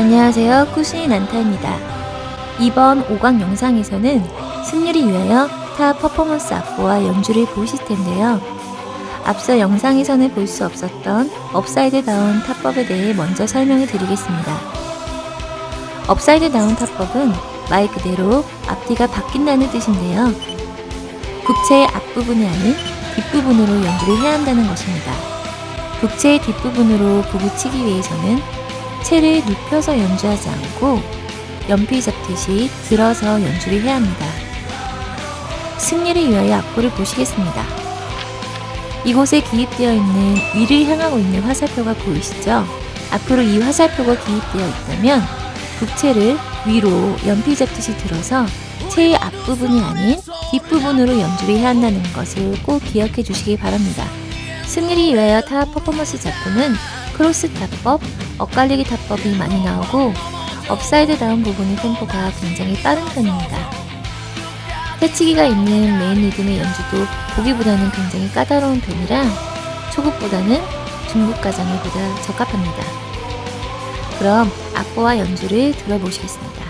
안녕하세요. 꾸순이 난타입니다. 이번 5강 영상에서는 승리를 위하여 타 퍼포먼스 악보와 연주를 보실 텐데요. 앞서 영상에서는 볼 수 없었던 업사이드 다운 타법에 대해 먼저 설명을 드리겠습니다. 업사이드 다운 타법은 말 그대로 앞뒤가 바뀐다는 뜻인데요. 국체의 앞부분이 아닌 뒷부분으로 연주를 해야 한다는 것입니다. 국체의 뒷부분으로 북을 치기 위해서는 채를 눕혀서 연주하지 않고 연필 잡듯이 들어서 연주를 해야 합니다. 승리를 위하여 악보를 보시겠습니다. 이곳에 기입되어 있는 위를 향하고 있는 화살표가 보이시죠? 앞으로 이 화살표가 기입되어 있다면 국채를 위로 연필 잡듯이 들어서 채의 앞부분이 아닌 뒷부분으로 연주를 해야 한다는 것을 꼭 기억해 주시기 바랍니다. 승리를 위하여 타 퍼포먼스 작품은 크로스 타법, 엇갈리기 타법이 많이 나오고 업사이드 다운 부분의 템포가 굉장히 빠른 편입니다. 해치기가 있는 메인 리듬의 연주도 보기보다는 굉장히 까다로운 편이라 초급보다는 중급 과정에 보다 적합합니다. 그럼 악보와 연주를 들어보시겠습니다.